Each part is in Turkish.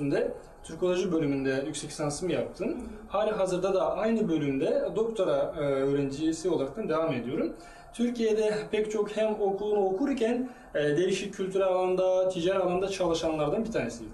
üstünde Türkoloji bölümünde yüksek lisansımı yaptım. Hali hazırda da aynı bölümde doktora e, öğrencisi olarak devam ediyorum. Türkiye'de pek çok hem okulunu okurken e, değişik kültürel alanda, ticari alanda çalışanlardan bir tanesiyim.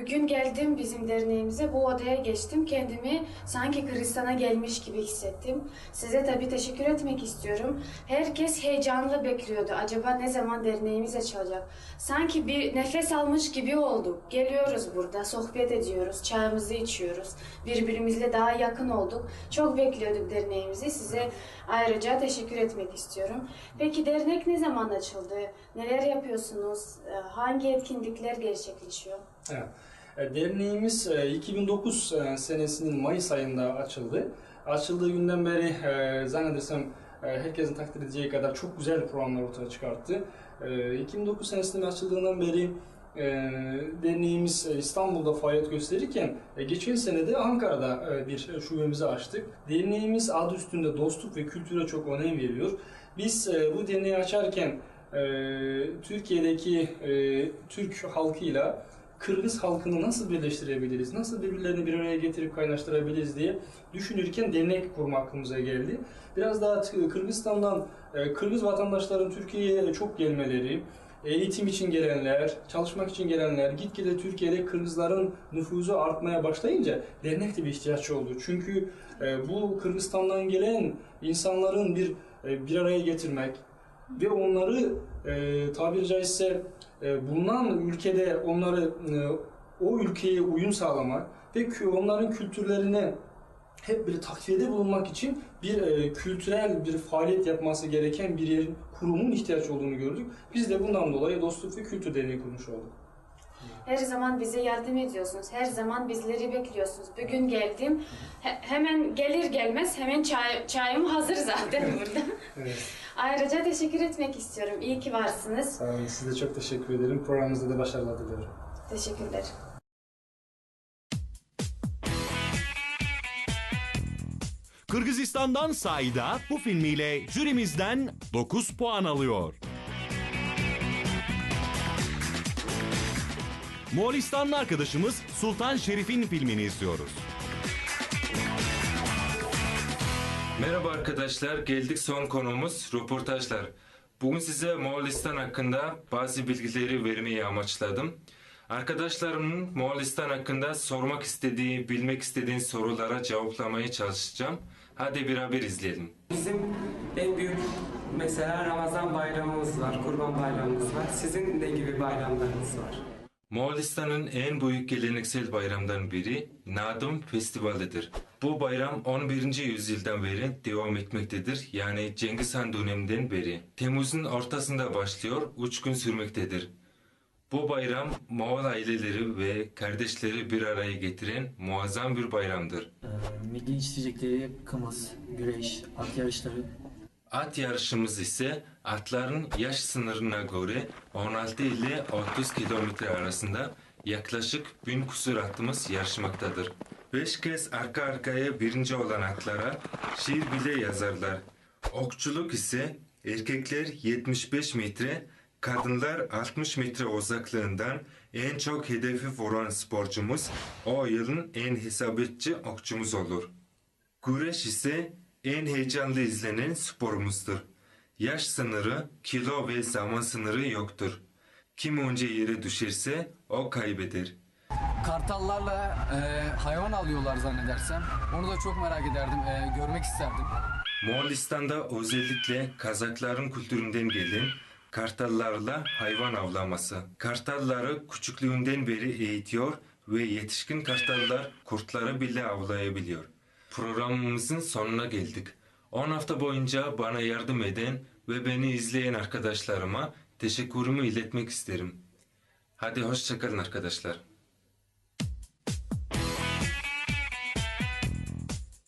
Bugün geldim bizim derneğimize. Bu odaya geçtim. Kendimi sanki Kırgızistan'a gelmiş gibi hissettim. Size tabii teşekkür etmek istiyorum. Herkes heyecanla bekliyordu. Acaba ne zaman derneğimiz açılacak? Sanki bir nefes almış gibi olduk. Geliyoruz burada, sohbet ediyoruz, çayımızı içiyoruz. Birbirimizle daha yakın olduk. Çok bekliyorduk derneğimizi. Size ayrıca teşekkür etmek istiyorum. Peki dernek ne zaman açıldı? Neler yapıyorsunuz? Ee, Hangi etkinlikler gerçekleşiyor? E, Derneğimiz e, 2009 e, senesinin Mayıs ayında açıldı. Açıldığı günden beri e, zannedersem e, herkesin takdir edeceği kadar çok güzel programlar ortaya çıkarttı. E, 2009 senesinde açıldığından beri e, derneğimiz e, İstanbul'da faaliyet gösterirken e, geçen sene de Ankara'da e, bir şubemizi açtık. Derneğimiz adı üstünde dostluk ve kültüre çok önem veriyor. Biz e, bu derneği açarken e, Türkiye'deki e, Türk halkıyla Kırgız halkını nasıl birleştirebiliriz, nasıl birbirlerini bir araya getirip kaynaştırabiliriz diye düşünürken dernek kurma aklımıza geldi. Biraz daha Kırgızistan'dan e, Kırgız vatandaşların Türkiye'ye çok gelmeleri, eğitim için gelenler, çalışmak için gelenler, gitgide Türkiye'de Kırgızların nüfuzu artmaya başlayınca dernek de bir ihtiyaç oldu. Çünkü e, bu Kırgızistan'dan gelen insanların bir e, bir araya getirmek ve onları e, tabiri caizse e, bulunan ülkede onları e, o ülkeye uyum sağlamak ve onların kültürlerine hep bir takviyede bulunmak için bir e, kültürel bir faaliyet yapması gereken bir yerin kurumun ihtiyaç olduğunu gördük. Biz de bundan dolayı Dostluk ve Kültür Derneği kurmuş olduk. Her zaman bize yardım ediyorsunuz. Her zaman bizleri bekliyorsunuz. Bugün geldim. he- hemen gelir gelmez hemen çay, çayım hazır zaten burada. Evet. Ayrıca teşekkür etmek istiyorum. İyi ki varsınız. Sağ olun. Size çok teşekkür ederim. Programınızda da başarılar diliyorum. Teşekkürler. Kırgızistan'dan Saida bu filmiyle jürimizden 9 puan alıyor. Moğolistanlı arkadaşımız Sultan Şerif'in filmini izliyoruz. Merhaba arkadaşlar, geldik son konumuz röportajlar. Bugün size Moğolistan hakkında bazı bilgileri vermeyi amaçladım. Arkadaşlarımın Moğolistan hakkında sormak istediği, bilmek istediğin sorulara cevaplamaya çalışacağım. Hadi beraber izleyelim. Bizim en büyük mesela Ramazan bayramımız var, Kurban bayramımız var. Sizin ne gibi bayramlarınız var? Moğolistan'ın en büyük geleneksel bayramdan biri Nadım Festivalidir. Bu bayram 11. yüzyıldan beri devam etmektedir. Yani Cengiz Han döneminden beri. Temmuz'un ortasında başlıyor, 3 gün sürmektedir. Bu bayram Moğol aileleri ve kardeşleri bir araya getiren muazzam bir bayramdır. Ee, Milli içecekleri kımız, güreş, at yarışları. At yarışımız ise atların yaş sınırına göre 16 ile 30 kilometre arasında yaklaşık 1000 kusur atımız yarışmaktadır. 5 kez arka arkaya birinci olan atlara şiir bile yazarlar. Okçuluk ise erkekler 75 metre, kadınlar 60 metre uzaklığından en çok hedefi vuran sporcumuz o yılın en hesabetçi okçumuz olur. Güreş ise en heyecanlı izlenen sporumuzdur. Yaş sınırı, kilo ve zaman sınırı yoktur. Kim önce yere düşerse o kaybeder. Kartallarla e, hayvan alıyorlar zannedersem. Onu da çok merak ederdim, e, görmek isterdim. Moğolistan'da özellikle Kazakların kültüründen gelen kartallarla hayvan avlaması. Kartalları küçüklüğünden beri eğitiyor ve yetişkin kartallar kurtları bile avlayabiliyor. Programımızın sonuna geldik. 10 hafta boyunca bana yardım eden ve beni izleyen arkadaşlarıma teşekkürümü iletmek isterim. Hadi hoşçakalın arkadaşlar.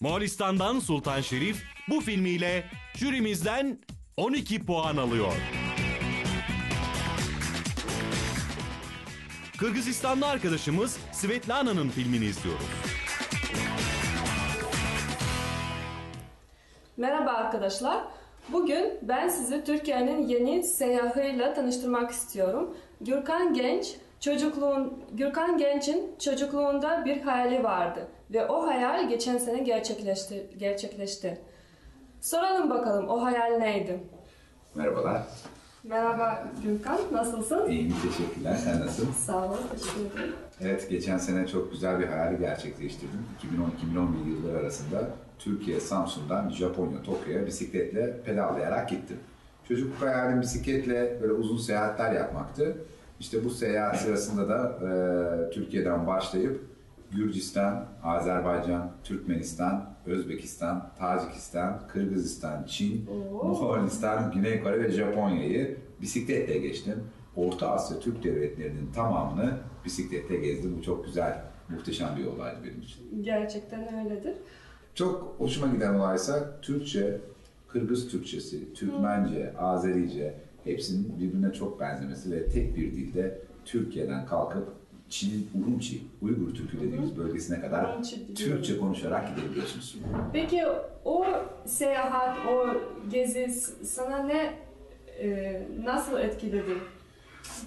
Moğolistan'dan Sultan Şerif bu filmiyle jürimizden 12 puan alıyor. Kırgızistanlı arkadaşımız Svetlana'nın filmini izliyoruz. Merhaba arkadaşlar. Bugün ben sizi Türkiye'nin yeni seyyahıyla tanıştırmak istiyorum. Gürkan Genç çocukluğun Gürkan Genç'in çocukluğunda bir hayali vardı ve o hayal geçen sene gerçekleşti. gerçekleşti. Soralım bakalım o hayal neydi? Merhabalar. Merhaba Gürkan, nasılsın? İyiyim, teşekkürler. Sen nasılsın? Sağ ol, teşekkür ederim. Evet, geçen sene çok güzel bir hayali gerçekleştirdim. 2010-2011 yılları arasında Türkiye, Samsun'dan Japonya, Tokyo'ya bisikletle pedallayarak gittim. Çocukluk hayalim bisikletle böyle uzun seyahatler yapmaktı. İşte bu seyahat sırasında da e, Türkiye'den başlayıp Gürcistan, Azerbaycan, Türkmenistan, Özbekistan, Tacikistan, Kırgızistan, Çin, Moğolistan, Güney Kore ve Japonya'yı bisikletle geçtim. Orta Asya Türk devletlerinin tamamını bisikletle gezdim. Bu çok güzel, muhteşem bir olaydı benim için. Gerçekten öyledir. Çok hoşuma giden olaysa Türkçe, Kırgız Türkçesi, Türkmence, Azerice hepsinin birbirine çok benzemesi ve tek bir dilde Türkiye'den kalkıp Çin'in Urumçi, Uygur Türkü dediğimiz bölgesine kadar Urumçi. Türkçe konuşarak gidebiliyorsunuz. Peki o seyahat, o gezi sana ne, e, nasıl etkiledi?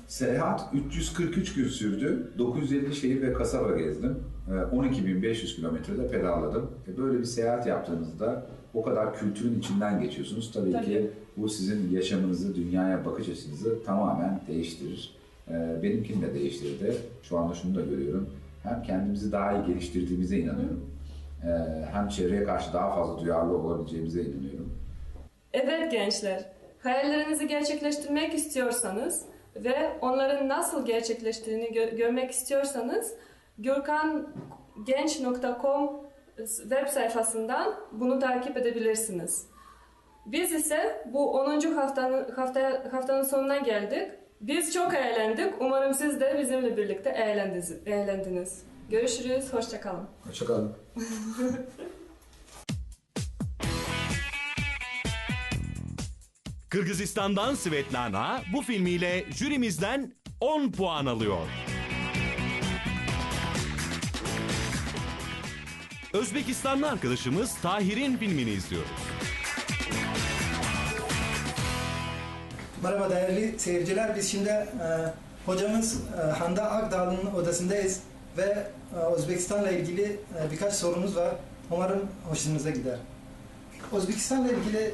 Seyahat 343 gün sürdü. 950 şehir ve kasaba gezdim. Ee, 12.500 kilometrede pedalladım. E, Böyle bir seyahat yaptığınızda o kadar kültürün içinden geçiyorsunuz. Tabii, Tabii. ki bu sizin yaşamınızı, dünyaya bakış açınızı tamamen değiştirir. Ee, Benimkini de değiştirdi. Şu anda şunu da görüyorum. Hem kendimizi daha iyi geliştirdiğimize inanıyorum. Ee, Hem çevreye karşı daha fazla duyarlı olabileceğimize inanıyorum. Evet gençler, hayallerinizi gerçekleştirmek istiyorsanız ve onların nasıl gerçekleştiğini gö- görmek istiyorsanız gürkangenç.com web sayfasından bunu takip edebilirsiniz. Biz ise bu 10. haftanın hafta, haftanın sonuna geldik. Biz çok eğlendik. Umarım siz de bizimle birlikte eğlendiniz. eğlendiniz. Görüşürüz. Hoşçakalın. Hoşçakalın. Kırgızistan'dan Svetlana bu filmiyle jürimizden 10 puan alıyor. Özbekistanlı arkadaşımız Tahir'in filmini izliyoruz. Merhaba değerli seyirciler. Biz şimdi e, hocamız e, Hande Akdağlı'nın odasındayız ve e, Özbekistan'la ilgili e, birkaç sorumuz var. Umarım hoşunuza gider. Özbekistan'la ilgili e,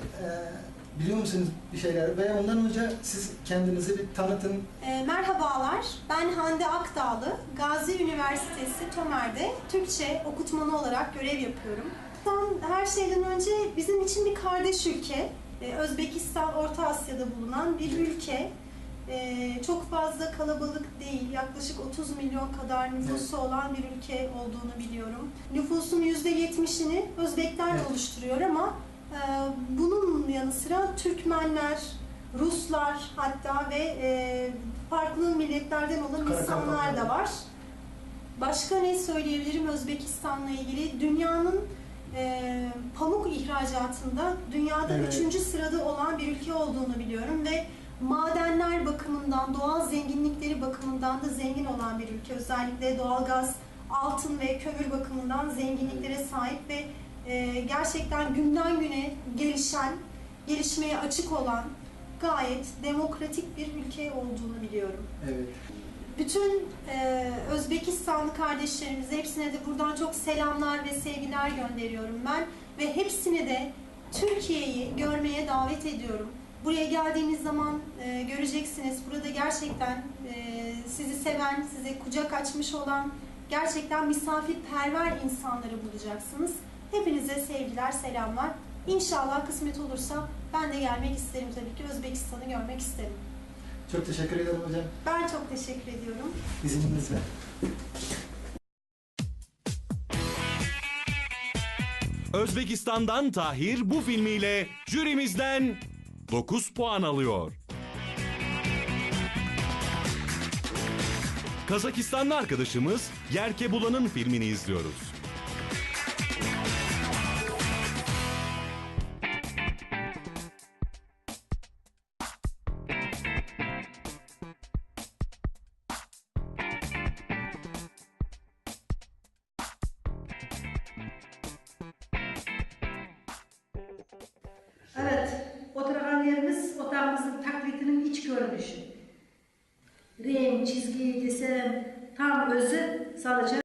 biliyor musunuz bir şeyler ve ondan önce siz kendinizi bir tanıtın. E, merhabalar, ben Hande Akdağlı. Gazi Üniversitesi Tömer'de Türkçe okutmanı olarak görev yapıyorum. Her şeyden önce bizim için bir kardeş ülke. E, Özbekistan, Orta Asya'da bulunan bir ülke. E, çok fazla kalabalık değil, yaklaşık 30 milyon kadar nüfusu olan bir ülke olduğunu biliyorum. Nüfusun %70'ini Özbekler Evet. oluşturuyor ama e, bunun yanı sıra Türkmenler, Ruslar hatta ve e, farklı milletlerden olan insanlar da var. Başka ne söyleyebilirim Özbekistan'la ilgili? Dünyanın e, pamuk ihracatında dünyada Evet. üçüncü sırada olan bir ülke olduğunu biliyorum ve madenler bakımından, doğal zenginlikleri bakımından da zengin olan bir ülke. Özellikle doğalgaz, altın ve kömür bakımından zenginliklere sahip ve e, gerçekten günden güne gelişen, gelişmeye açık olan gayet demokratik bir ülke olduğunu biliyorum. Evet. Bütün e, Özbekistanlı kardeşlerimize hepsine de buradan çok selamlar ve sevgiler gönderiyorum ben ve hepsini de Türkiye'yi görmeye davet ediyorum. Buraya geldiğiniz zaman e, göreceksiniz. Burada gerçekten e, sizi seven, size kucak açmış olan gerçekten misafirperver insanları bulacaksınız. Hepinize sevgiler, selamlar. İnşallah kısmet olursa ben de gelmek isterim tabii ki. Özbekistan'ı görmek isterim. Çok teşekkür ederim hocam. Ben çok teşekkür ediyorum. İzninizle. Özbekistan'dan Tahir bu filmiyle jürimizden 9 puan alıyor. Kazakistanlı arkadaşımız Yerke Bulan'ın filmini izliyoruz. Otağımızın taklitinin iç görünüşü. renk, çizgi desem tam özü salacak.